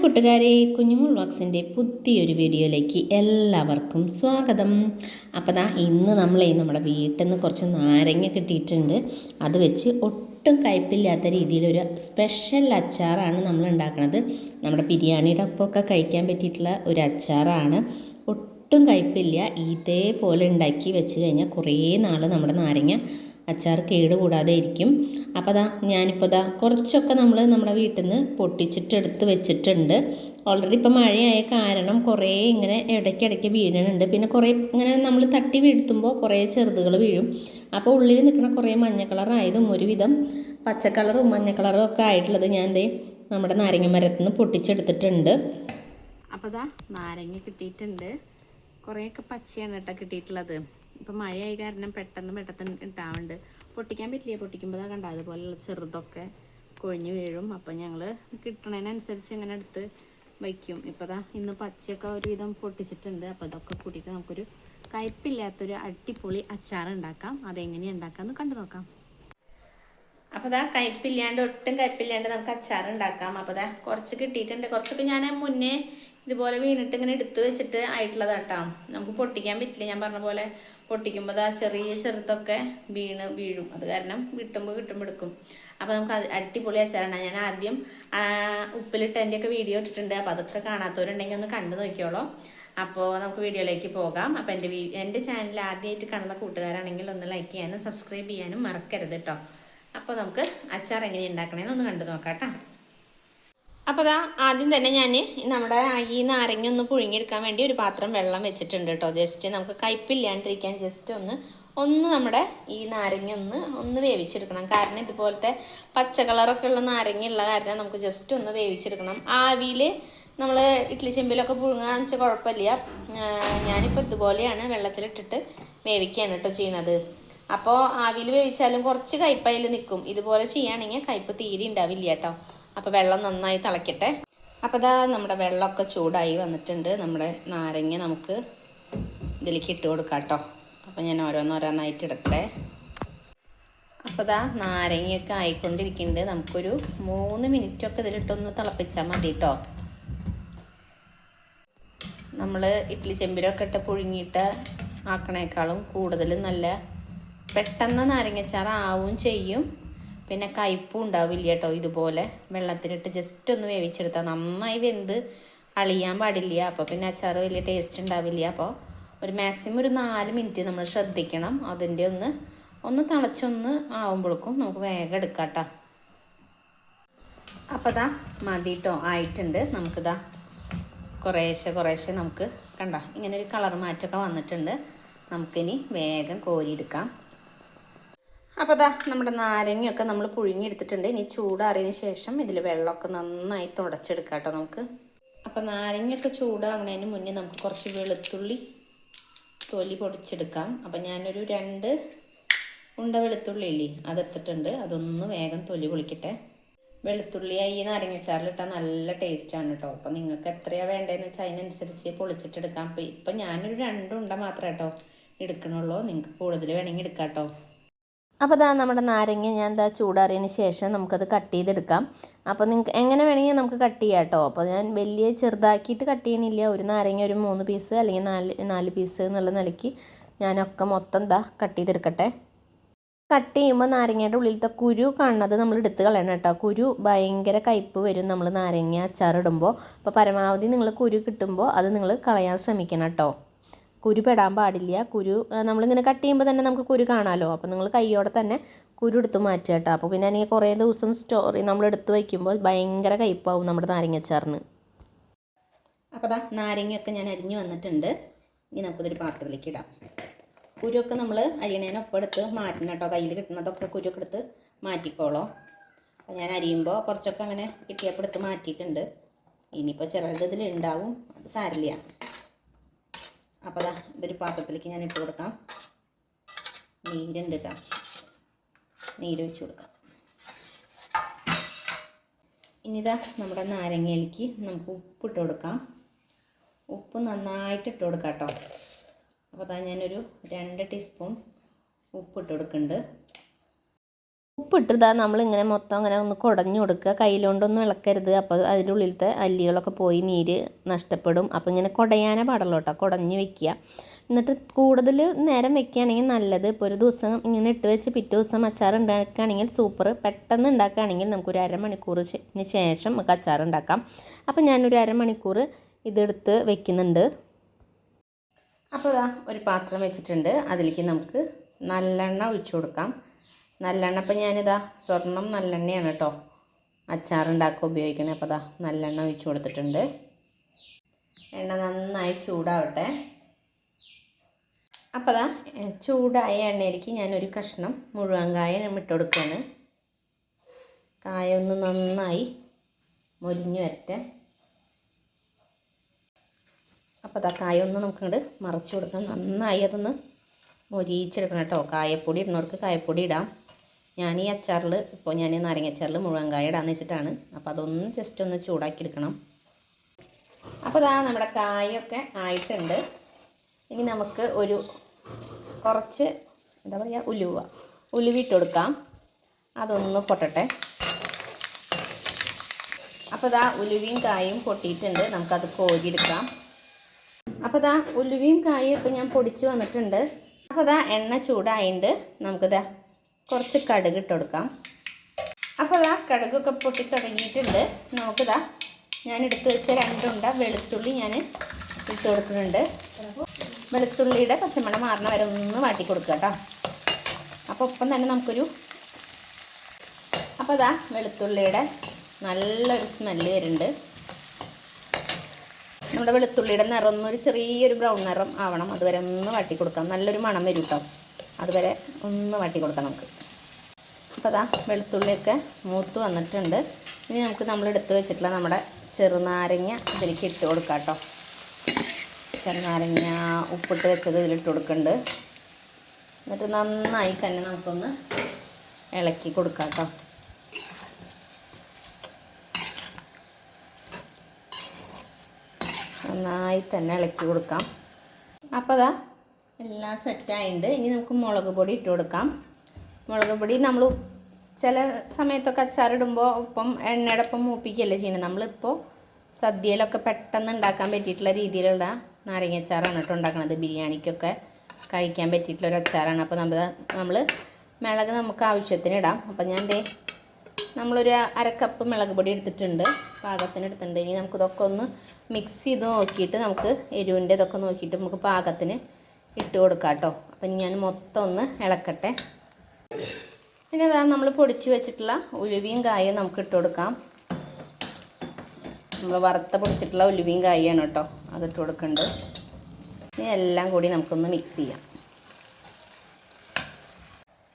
കൂട്ടുകാരെ കുഞ്ഞുമോൾ വാക്സിന്റെ പുതിയൊരു വീഡിയോയിലേക്ക് എല്ലാവർക്കും സ്വാഗതം. അപ്പോൾ ദാ ഇന്ന് നമ്മളെ നമ്മുടെ വീട്ടിൽ നിന്ന് കുറച്ച് നാരങ്ങ കിട്ടിയിട്ടുണ്ട്. അത് വെച്ച് ഒട്ടും കയ്പില്ലാത്ത രീതിയിലൊരു സ്പെഷ്യൽ അച്ചാറാണ് നമ്മൾ ഉണ്ടാക്കുന്നത് നമ്മുടെ ബിരിയാണിയുടെ ഒപ്പമൊക്കെ കഴിക്കാൻ പറ്റിയിട്ടുള്ള ഒരു അച്ചാറാണ്. ഒട്ടും കയ്പില്ല. ഇതേപോലെ ഉണ്ടാക്കി വെച്ച് കഴിഞ്ഞാൽ കുറേ നാൾ നമ്മുടെ നാരങ്ങ അച്ചാർ കേടുകൂടാതെ ഇരിക്കും. അപ്പോൾ അതാ ഞാനിപ്പോൾ ദാ കുറച്ചൊക്കെ നമ്മൾ നമ്മുടെ വീട്ടിൽ നിന്ന് പൊട്ടിച്ചിട്ട് എടുത്ത് വെച്ചിട്ടുണ്ട്. ഓൾറെഡി ഇപ്പോൾ മഴയായ കാരണം കുറേ ഇങ്ങനെ ഇടയ്ക്കിടയ്ക്ക് വീഴുന്നുണ്ട് പിന്നെ കുറേ ഇങ്ങനെ നമ്മൾ തട്ടി വീഴ്ത്തുമ്പോൾ കുറേ ചെറുതുകൾ വീഴും. അപ്പോൾ ഉള്ളിൽ നിൽക്കുന്ന കുറേ മഞ്ഞ കളറായതും ഒരുവിധം പച്ച കളറും മഞ്ഞ കളറും ഒക്കെ ആയിട്ടുള്ളത് ഞാൻ ദേ നമ്മുടെ നാരങ്ങ മരത്തിൽ നിന്ന് പൊട്ടിച്ചെടുത്തിട്ടുണ്ട്. അപ്പോൾ ദാ നാരങ്ങ കിട്ടിയിട്ടുണ്ട്. കുറേയൊക്കെ പച്ചയാണ് കേട്ടോ കിട്ടിയിട്ടുള്ളത്. ഇപ്പം മഴയായി കാരണം പെട്ടെന്ന് പെട്ടെന്ന് ഉണ്ടാവുന്നുണ്ട് പൊട്ടിക്കാൻ പറ്റില്ല. പൊട്ടിക്കുമ്പോൾ അതാ കണ്ട? അതുപോലെയുള്ള ചെറുതൊക്കെ കൊഴിഞ്ഞു വീഴും. അപ്പം ഞങ്ങൾ കിട്ടണതിനനുസരിച്ച് ഇങ്ങനെ എടുത്ത് വയ്ക്കും. ഇപ്പോൾ ദാ ഇന്ന് പച്ചയൊക്കെ ഒരുവിധം പൊട്ടിച്ചിട്ടുണ്ട്. അപ്പോൾ ഇതൊക്കെ കൂട്ടിയിട്ട് നമുക്കൊരു കയ്പില്ലാത്തൊരു അടിപൊളി അച്ചാർ ഉണ്ടാക്കാം അതെങ്ങനെയാണ് ഉണ്ടാക്കാമെന്ന് കണ്ടു നോക്കാം. അപ്പോൾ ഇതാ കയ്പില്ലാണ്ട് ഒട്ടും കയ്പില്ലാണ്ട് നമുക്ക് അച്ചാർ ഉണ്ടാക്കാം. അപ്പോൾ ഇതാ കുറച്ച് കിട്ടിയിട്ടുണ്ട്. കുറച്ചൊക്കെ ഞാൻ മുന്നേ ഇതുപോലെ വീണിട്ട് ഇങ്ങനെ എടുത്തു വെച്ചിട്ട് ആയിട്ടുള്ളത് കേട്ടോ നമുക്ക് പൊട്ടിക്കാൻ പറ്റില്ല. ഞാൻ പറഞ്ഞ പോലെ പൊട്ടിക്കുമ്പോൾ ആ ചെറിയ ചെറുതൊക്കെ വീണ് വീഴും. അത് കാരണം വിട്ടുമ്പോൾ കിട്ടുമ്പോൾ എടുക്കും. അപ്പോൾ നമുക്ക് അത് അടിപൊളി അച്ചാറാണ്. ഞാൻ ആദ്യം ഉപ്പിലിട്ട് ഒക്കെ വീഡിയോ ഇട്ടിട്ടുണ്ട്. അപ്പോൾ അതൊക്കെ കാണാത്തവരുണ്ടെങ്കിൽ ഒന്ന് കണ്ടു നോക്കിയോളൂ. അപ്പോൾ നമുക്ക് വീഡിയോയിലേക്ക് പോകാം. അപ്പോൾ എന്റെ എന്റെ ചാനൽ ആദ്യമായിട്ട് കാണുന്ന കൂട്ടുകാരാണെങ്കിൽ ഒന്ന് ലൈക്ക് ചെയ്യാനും സബ്സ്ക്രൈബ് ചെയ്യാനും മറക്കരുത് കേട്ടോ അപ്പോൾ നമുക്ക് അച്ചാർ എങ്ങനെ ഉണ്ടാക്കണേന്ന് ഒന്ന് കണ്ടു നോക്കാം കേട്ടോ അപ്പോൾ ദാ ആദ്യം തന്നെ ഞാൻ നമ്മുടെ ഈ നാരങ്ങ ഒന്ന് പുഴുങ്ങിയെടുക്കാൻ വേണ്ടി ഒരു പാത്രം വെള്ളം വെച്ചിട്ടുണ്ട് കേട്ടോ. ജസ്റ്റ് നമുക്ക് കയ്പില്ലാണ്ടിരിക്കാൻ ജസ്റ്റ് ഒന്ന് ഒന്ന് നമ്മുടെ ഈ നാരങ്ങ ഒന്ന് ഒന്ന് വേവിച്ചെടുക്കണം. കാരണം ഇതുപോലത്തെ പച്ച കളറൊക്കെ ഉള്ള നാരങ്ങ ഉള്ള കാരണം നമുക്ക് ജസ്റ്റ് ഒന്ന് വേവിച്ചെടുക്കണം. ആവിയിൽ നമ്മൾ ഇഡ്ലി ചെമ്പിലൊക്കെ പുഴുങ്ങാന്ന് വെച്ചാൽ കുഴപ്പമില്ല. ഞാനിപ്പോൾ ഇതുപോലെയാണ് വെള്ളത്തിലിട്ടിട്ട് വേവിക്കുകയാണ് കേട്ടോ ചെയ്യണത്. അപ്പോൾ ആവിയിൽ വേവിച്ചാലും കുറച്ച് കയ്പയിൽ നിൽക്കും. ഇതുപോലെ ചെയ്യുകയാണെങ്കിൽ കയ്പ് തീരെ ഉണ്ടാവില്ല കേട്ടോ. അപ്പോൾ വെള്ളം നന്നായി തിളയ്ക്കട്ടെ അപ്പോൾ ഇതാ നമ്മുടെ വെള്ളമൊക്കെ ചൂടായി വന്നിട്ടുണ്ട്. നമ്മുടെ നാരങ്ങ നമുക്ക് ഇതിലേക്ക് ഇട്ട് കൊടുക്കാം കേട്ടോ. അപ്പോൾ ഞാൻ ഓരോന്നോരോന്നായിട്ട് ഇടട്ടെ അപ്പോൾ ഇതാ നാരങ്ങയൊക്കെ ആയിക്കൊണ്ടിരിക്കുന്നുണ്ട്. നമുക്കൊരു മൂന്ന് മിനിറ്റൊക്കെ ഇതിലിട്ടൊന്ന് തിളപ്പിച്ചാൽ മതി കേട്ടോ. നമ്മൾ ഇഡ്ലി ചെമ്പിലൊക്കെ ഇട്ട് പുഴുങ്ങിയിട്ട് ആക്കണേക്കാളും കൂടുതൽ നല്ല പെട്ടെന്ന് നാരങ്ങച്ചാറ് ആവും ചെയ്യും. പിന്നെ കയ്പും ഉണ്ടാവില്ല കേട്ടോ ഇതുപോലെ. വെള്ളത്തിലിട്ട് ജസ്റ്റ് ഒന്ന് വേവിച്ചെടുത്താൽ നന്നായി വെന്ത് അളിയാൻ പാടില്ല. അപ്പോൾ പിന്നെ അച്ചാർ വലിയ ടേസ്റ്റ് ഉണ്ടാവില്ല. അപ്പോൾ ഒരു മാക്സിമം ഒരു നാല് മിനിറ്റ് നമ്മൾ ശ്രദ്ധിക്കണം. അതിന്റെ ഒന്ന് ഒന്ന് തിളച്ചൊന്ന് ആവുമ്പോഴേക്കും നമുക്ക് വേഗം എടുക്കാം കേട്ടോ. അപ്പോൾ ദാ മതി കേട്ടോ ആയിട്ടുണ്ട്. നമുക്കിതാ കുറേശ്ശെ കുറേശ്ശെ നമുക്ക് കണ്ട ഇങ്ങനെ ഒരു കളർ മാറ്റമൊക്കെ വന്നിട്ടുണ്ട്. നമുക്കിനി വേഗം കോരിയെടുക്കാം. അപ്പോൾ അതാ നമ്മുടെ നാരങ്ങയൊക്കെ നമ്മൾ പുഴുങ്ങിയെടുത്തിട്ടുണ്ട്. ഇനി ചൂടാറിയതിന് ശേഷം ഇതിൽ വെള്ളമൊക്കെ നന്നായി തുടച്ചെടുക്കാം കേട്ടോ നമുക്ക്. അപ്പോൾ നാരങ്ങയൊക്കെ ചൂടാവുന്നതിന് മുന്നേ നമുക്ക് കുറച്ച് വെളുത്തുള്ളി തൊലി പൊടിച്ചെടുക്കാം. അപ്പം ഞാനൊരു രണ്ട് ഉണ്ട വെളുത്തുള്ളി ഇല്ലേ അതെടുത്തിട്ടുണ്ട്. അതൊന്ന് വേഗം തൊലി പൊളിക്കട്ടെ. വെളുത്തുള്ളി ഈ നാരങ്ങച്ചാറിലിട്ടാൽ നല്ല ടേസ്റ്റാണ് കേട്ടോ. അപ്പം നിങ്ങൾക്ക് എത്രയാണ് വേണ്ടതെന്ന് വെച്ചാൽ അതിനനുസരിച്ച് പൊളിച്ചിട്ടെടുക്കാം. അപ്പം ഇപ്പം ഞാനൊരു രണ്ടുണ്ട മാത്രമേ കേട്ടോ എടുക്കണുള്ളൂ. നിങ്ങൾക്ക് കൂടുതൽ വേണമെങ്കിൽ എടുക്കാം കേട്ടോ. അപ്പോൾ ഇതാ നമ്മുടെ നാരങ്ങ ഞാൻ എന്താ ചൂടാറിയതിന് ശേഷം നമുക്കത് കട്ട് ചെയ്തെടുക്കാം. അപ്പോൾ നിങ്ങൾക്ക് എങ്ങനെ വേണമെങ്കിൽ നമുക്ക് കട്ട് ചെയ്യാം കേട്ടോ അപ്പോൾ ഞാൻ വലിയ ചെറുതാക്കിയിട്ട് കട്ട് ചെയ്യണില്ല. ഒരു നാരങ്ങ ഒരു മൂന്ന് പീസ് അല്ലെങ്കിൽ നാല് നാല് പീസ് എന്നുള്ള നിലയ്ക്ക് ഞാനൊക്കെ മൊത്തം എന്താ കട്ട് ചെയ്തെടുക്കട്ടെ. കട്ട് ചെയ്യുമ്പോൾ നാരങ്ങയുടെ ഉള്ളിലത്തെ കുരു കാണുന്നത് നമ്മൾ എടുത്ത് കളയണം കേട്ടോ കുരു ഭയങ്കര കയ്പ്പ് വരും നമ്മൾ നാരങ്ങ അച്ചാറിടുമ്പോൾ അപ്പോൾ പരമാവധി നിങ്ങൾ കുരു കിട്ടുമ്പോൾ അത് നിങ്ങൾ കളയാൻ ശ്രമിക്കണം കേട്ടോ കുരു പെടാൻ പാടില്ല. കുരു നമ്മളിങ്ങനെ കട്ട് ചെയ്യുമ്പോൾ തന്നെ നമുക്ക് കുരു കാണാമല്ലോ അപ്പോൾ നിങ്ങൾ കൈയോടെ തന്നെ കുരു എടുത്ത് മാറ്റുക കേട്ടോ. അപ്പോൾ പിന്നെ എനിക്ക് കുറേ ദിവസം സ്റ്റോറി നമ്മൾ എടുത്ത് വയ്ക്കുമ്പോൾ ഭയങ്കര കയ്പ്പാവും നമ്മുടെ നാരങ്ങച്ചാറിന് അപ്പോൾ ദാ നാരങ്ങയൊക്കെ ഞാൻ അരിഞ്ഞു വന്നിട്ടുണ്ട്. ഇനി നമുക്കിതൊരു പാത്രത്തിലേക്ക് ഇടാം. കുരുവൊക്കെ നമ്മൾ അരിയണേനൊപ്പം എടുത്ത് മാറ്റണം കേട്ടോ. കയ്യിൽ കിട്ടുന്നതൊക്കെ കുരുവൊക്കെ എടുത്ത് മാറ്റിക്കോളോ. അപ്പോൾ ഞാൻ അരിയുമ്പോൾ കുറച്ചൊക്കെ അങ്ങനെ കിട്ടിയപ്പോൾ എടുത്ത് മാറ്റിയിട്ടുണ്ട്. ഇനിയിപ്പോൾ ചിലത് ഇതിൽ ഉണ്ടാവും അത് സാരില്ല അപ്പോൾ അതാ ഇതൊരു പാത്രത്തിലേക്ക് ഞാൻ ഇട്ട് കൊടുക്കാം. നീരുണ്ട് കേട്ടോ നീരൊഴിച്ച് കൊടുക്കാം. ഇനിതാ നമ്മുടെ നാരങ്ങയിലേക്ക് നമുക്ക് ഉപ്പിട്ട് കൊടുക്കാം. ഉപ്പ് നന്നായിട്ട് ഇട്ട് കൊടുക്കാം കേട്ടോ അപ്പോൾ അതാ ഞാനൊരു രണ്ട് ടീസ്പൂൺ ഉപ്പിട്ട് കൊടുക്കുന്നുണ്ട് ഉപ്പിട്ടിതാ നമ്മളിങ്ങനെ മൊത്തം അങ്ങനെ ഒന്ന് കുടഞ്ഞു കൊടുക്കുക. കയ്യിലുകൊണ്ടൊന്നും ഇളക്കരുത്. അപ്പോൾ അതിന്റെ ഉള്ളിലത്തെ അല്ലികളൊക്കെ പോയി നീര് നഷ്ടപ്പെടും. അപ്പോൾ ഇങ്ങനെ കുടയാനേ പാടുള്ളൂ കേട്ടോ. കുടഞ്ഞു വെക്കുക. എന്നിട്ട് കൂടുതൽ നേരം വെക്കുകയാണെങ്കിൽ നല്ലത്. ഇപ്പോൾ ഒരു ദിവസം ഇങ്ങനെ ഇട്ട് വെച്ച് പിറ്റേ ദിവസം അച്ചാർ ഉണ്ടാക്കുകയാണെങ്കിൽ സൂപ്പർ പെട്ടെന്ന് ഉണ്ടാക്കുകയാണെങ്കിൽ നമുക്കൊരു അരമണിക്കൂറിന് ശേഷം നമുക്ക് അച്ചാർ ഉണ്ടാക്കാം. അപ്പോൾ ഞാനൊരു അരമണിക്കൂർ ഇതെടുത്ത് വെക്കുന്നുണ്ട്. അപ്പോൾ ഒരു പാത്രം വെച്ചിട്ടുണ്ട്. അതിലേക്ക് നമുക്ക് നല്ലെണ്ണ ഒഴിച്ചു കൊടുക്കാം. നല്ലെണ്ണ അപ്പം ഞാനിതാ സ്വർണം നല്ലെണ്ണയാണ് കേട്ടോ. അച്ചാറുണ്ടാക്കുക ഉപയോഗിക്കണേ. അപ്പോൾ ഇതാ നല്ലെണ്ണ ഒഴിച്ചു കൊടുത്തിട്ടുണ്ട്. എണ്ണ നന്നായി ചൂടാവട്ടെ. അപ്പോൾ അതാ ചൂടായ എണ്ണയിലേക്ക് ഞാനൊരു കഷ്ണം മുഴുവൻ കായ ഇട്ട് കൊടുക്കുകയാണ്. കായ ഒന്ന് നന്നായി മൊരിഞ്ഞു വരട്ടെ. അപ്പോൾ അതാ കായ ഒന്ന് നമുക്കിങ്ങോട്ട് മറച്ചു കൊടുക്കാം. നന്നായി അതൊന്ന് മൊരിയിച്ചെടുക്കണം കേട്ടോ. കായപ്പൊടി ഇടുന്നവർക്ക് കായപ്പൊടി ഇടാം. ഞാൻ ഈ അച്ചാറിൽ ഇപ്പോൾ ഞാൻ നാരങ്ങ അച്ചാറിൽ മുഴുവൻകായ ഇടാന്ന് വെച്ചിട്ടാണ്. അപ്പോൾ അതൊന്ന് ജസ്റ്റ് ഒന്ന് ചൂടാക്കി എടുക്കണം അപ്പോൾ ഇതാ നമ്മുടെ കായൊക്കെ ആയിട്ടുണ്ട്. ഇനി നമുക്ക് ഒരു കുറച്ച് എന്താ പറയുക ഉലുവ. ഉലുവിട്ട് കൊടുക്കാം. അതൊന്ന് പൊട്ടട്ടെ. അപ്പോൾ ഇതാ ഉലുവയും കായും പൊട്ടിയിട്ടുണ്ട്. നമുക്കത് കോരിയെടുക്കാം. അപ്പോൾ ഇതാ ഉലുവയും കായും ഒക്കെ ഞാൻ പൊടിച്ച് വന്നിട്ടുണ്ട്. അപ്പോൾ ഇതാ എണ്ണ ചൂടായിട്ട് നമുക്കിതാ കുറച്ച് കടുക് ഇട്ട് കൊടുക്കാം. അപ്പോൾ ഇതാ കടുകൊക്കെ പൊട്ടി തുടങ്ങിയിട്ടുണ്ട് നമുക്കിതാ ഞാൻ എടുത്തു വെച്ച രണ്ടുണ്ട വെളുത്തുള്ളി ഞാൻ ഇട്ട് കൊടുക്കുന്നുണ്ട്. വെളുത്തുള്ളിയുടെ പച്ചമണം മാറണ വരെ ഒന്ന് വാട്ടി കൊടുക്കുക കേട്ടോ. അപ്പോൾ ഒപ്പം തന്നെ നമുക്കൊരു അപ്പോൾ അതാ വെളുത്തുള്ളിയുടെ നല്ലൊരു സ്മെല്ല് വരുന്നുണ്ട്. നമ്മുടെ വെളുത്തുള്ളിയുടെ നിറം ഒന്നൊരു ചെറിയൊരു ബ്രൗൺ നിറം ആവണം. അതുവരെ ഒന്ന് വാട്ടി കൊടുക്കാം. നല്ലൊരു മണം വരും കേട്ടോ. അതുവരെ ഒന്ന് വാട്ടി കൊടുക്കാം നമുക്ക്. അപ്പോൾ അതാ വെളുത്തുള്ളിയൊക്കെ മൂത്ത് വന്നിട്ടുണ്ട്. ഇനി നമുക്ക് നമ്മൾ എടുത്ത് വെച്ചിട്ടുള്ള നമ്മുടെ ചെറുനാരങ്ങ ഇതിലേക്ക് ഇട്ട് കൊടുക്കാം കേട്ടോ. ചെറുനാരങ്ങ ഉപ്പിട്ട് വെച്ചത് ഇതിലിട്ട് കൊടുക്കുന്നുണ്ട് എന്നിട്ട് നന്നായി തന്നെ നമുക്കൊന്ന് ഇളക്കി കൊടുക്കാം കേട്ടോ. നന്നായി തന്നെ ഇളക്കി കൊടുക്കാം. അപ്പോൾ അതാ എല്ലാം സെറ്റായിട്ടുണ്ട് ഇനി നമുക്ക് മുളക് പൊടി ഇട്ട് കൊടുക്കാം. മുളക് പൊടി നമ്മൾ ചില സമയത്തൊക്കെ അച്ചാറിടുമ്പോൾ ഒപ്പം എണ്ണയുടെ ഒപ്പം മൂപ്പിക്കുകയല്ലേ ചെയ്യുന്നത് നമ്മളിപ്പോൾ സദ്യയിലൊക്കെ പെട്ടെന്ന് ഉണ്ടാക്കാൻ പറ്റിയിട്ടുള്ള രീതിയിലുള്ള നാരങ്ങ അച്ചാറാണ് കേട്ടോ ഉണ്ടാക്കുന്നത് ബിരിയാണിക്കൊക്കെ കഴിക്കാൻ പറ്റിയിട്ടുള്ള ഒരു അച്ചാറാണ്. അപ്പോൾ നമ്മൾ നമ്മൾ മിളക് നമുക്ക് ആവശ്യത്തിന് ഇടാം. അപ്പോൾ ഞാൻ ദേ നമ്മളൊരു അരക്കപ്പ് മുളക് പൊടി എടുത്തിട്ടുണ്ട്. പാകത്തിന് എടുത്തിട്ടുണ്ട്. ഇനി നമുക്കിതൊക്കെ ഒന്ന് മിക്സ് ചെയ്ത് നോക്കിയിട്ട് നമുക്ക് എരിവിന്റെ ഇതൊക്കെ നോക്കിയിട്ട് നമുക്ക് പാകത്തിന് ഇട്ട് കൊടുക്കാം കേട്ടോ അപ്പം ഞാൻ മൊത്തം ഒന്ന് ഇളക്കട്ടെ. പിന്നെ അതാ നമ്മൾ പൊടിച്ച് വെച്ചിട്ടുള്ള ഉലുവയും കായും നമുക്ക് ഇട്ട് കൊടുക്കാം. നമ്മൾ വറുത്ത പൊടിച്ചിട്ടുള്ള ഉലുവയും കായാണ് കേട്ടോ അതിട്ട് കൊടുക്കുന്നുണ്ട് ഇനി എല്ലാം കൂടി നമുക്കൊന്ന് മിക്സ് ചെയ്യാം.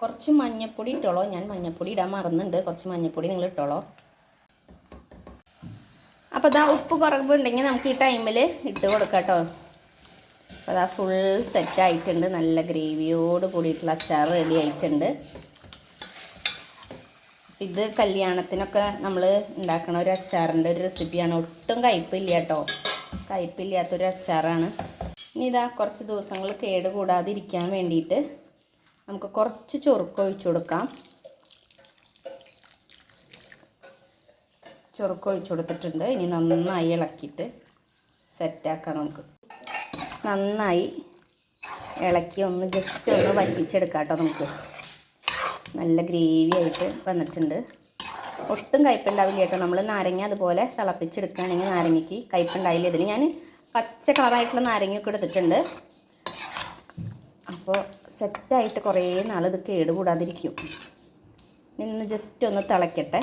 കുറച്ച് മഞ്ഞപ്പൊടി ഇട്ടോളോ. ഞാൻ മഞ്ഞപ്പൊടി ഇടാൻ മറന്നുണ്ട്. കുറച്ച് മഞ്ഞപ്പൊടി നിങ്ങൾ ഇട്ടോളോ. അപ്പോൾ അതാ ഉപ്പ് കുറവുണ്ടെങ്കിൽ നമുക്ക് ഈ ടൈമിൽ ഇട്ട് കൊടുക്കാം കേട്ടോ. അപ്പോൾ അതാ ഫുൾ സെറ്റ് ആയിട്ടുണ്ട്. നല്ല ഗ്രേവിയോട് കൂടിയിട്ടുള്ള അച്ചാർ റെഡി ആയിട്ടുണ്ട്. ഇത് കല്യാണത്തിനൊക്കെ നമ്മൾ ഉണ്ടാക്കുന്ന ഒരു അച്ചാറിന്റെ ഒരു റെസിപ്പിയാണ് ഒട്ടും കയ്പില്ല കേട്ടോ കയ്പില്ലാത്തൊരു അച്ചാറാണ്. ഇനി ഇതാ കുറച്ച് ദിവസങ്ങൾ കേട് കൂടാതിരിക്കാൻ വേണ്ടിയിട്ട് നമുക്ക് കുറച്ച് ചൊറുക്ക് ഒഴിച്ചു കൊടുക്കാം. ചൊറുക്ക് ഒഴിച്ചു കൊടുത്തിട്ടുണ്ട്. ഇനി നന്നായി ഇളക്കിയിട്ട് സെറ്റാക്കാം നമുക്ക്. നന്നായി ഇളക്കി ഒന്ന് ജസ്റ്റ് ഒന്ന് വറ്റിച്ചെടുക്കാം കേട്ടോ നമുക്ക്. നല്ല ഗ്രേവി ആയിട്ട് വന്നിട്ടുണ്ട്. ഒട്ടും കയ്പുണ്ടാവില്ല കേട്ടോ. നമ്മൾ നാരങ്ങ അതുപോലെ തിളപ്പിച്ചെടുക്കുകയാണെങ്കിൽ നാരങ്ങയ്ക്ക് കയ്പ്പുണ്ടായില്ല. ഇതിൽ ഞാൻ പച്ച കളറായിട്ടുള്ള നാരങ്ങയൊക്കെ എടുത്തിട്ടുണ്ട്. അപ്പോൾ സെറ്റായിട്ട് കുറേ നാൾ ഇത് കേടുകൂടാതിരിക്കും. ഇന്ന് ജസ്റ്റ് ഒന്ന് തിളയ്ക്കട്ടെ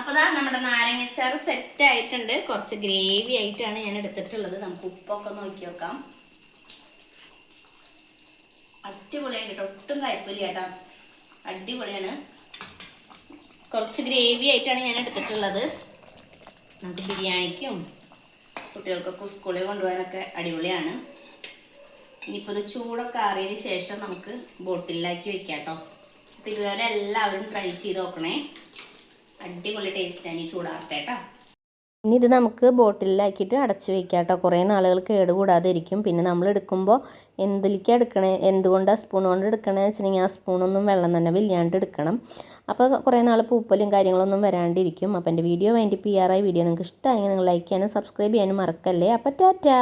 അപ്പോൾ ഇതാ നമ്മുടെ നാരങ്ങച്ചാറ് സെറ്റ് ആയിട്ടുണ്ട്. കുറച്ച് ഗ്രേവി ആയിട്ടാണ് ഞാൻ എടുത്തിട്ടുള്ളത്. നമുക്ക് ഉപ്പൊക്കെ നോക്കി നോക്കാം അടിപൊളിയാണ് കേട്ടോ ഒട്ടും കയ്പില്ല കേട്ടോ അടിപൊളിയാണ്. കുറച്ച് ഗ്രേവി ആയിട്ടാണ് ഞാൻ എടുത്തിട്ടുള്ളത്. നമുക്ക് ബിരിയാണിക്കും കുട്ടികൾക്കൊക്കെ സ്കൂളിൽ കൊണ്ടുപോകാനൊക്കെ അടിപൊളിയാണ്. ഇനിയിപ്പോൾ ഇത് ചൂടൊക്കെ ആറിയതിന് ശേഷം നമുക്ക് ബോട്ടിലാക്കി വെക്കാം കേട്ടോ അപ്പോൾ ഇതുപോലെ എല്ലാവരും ട്രൈ ചെയ്ത് നോക്കണേ. അടിപൊളി ടേസ്റ്റാണ് ഈ ചൂടാറട്ടെ കേട്ടോ ഇനി ഇത് നമുക്ക് ബോട്ടിലാക്കിയിട്ട് അടച്ച് വെക്കാം കേട്ടോ കുറേ നാളുകൾ കേടുകൂടാതെ ഇരിക്കും പിന്നെ നമ്മൾ എടുക്കുമ്പോൾ എന്തിലേക്കാണ് എടുക്കണേ എന്തുകൊണ്ടാണ് സ്പൂൺ കൊണ്ട് എടുക്കണേ വെച്ചിട്ടുണ്ടെങ്കിൽ ആ സ്പൂണൊന്നും വെള്ളം തന്നെ വില്ലാണ്ട് എടുക്കണം. അപ്പോൾ കുറേ നാൾ പൂപ്പലും കാര്യങ്ങളൊന്നും വരാണ്ടിരിക്കും. അപ്പോൾ എന്റെ വീഡിയോ വൈൻഡപ്പ് ചെയ്യാറായി. വീഡിയോ നിങ്ങൾക്ക് ഇഷ്ടമായെങ്കിൽ നിങ്ങൾ ലൈക്ക് ചെയ്യാനും സബ്സ്ക്രൈബ് ചെയ്യാനും മറക്കല്ലേ. അപ്പോൾ ടാറ്റാ.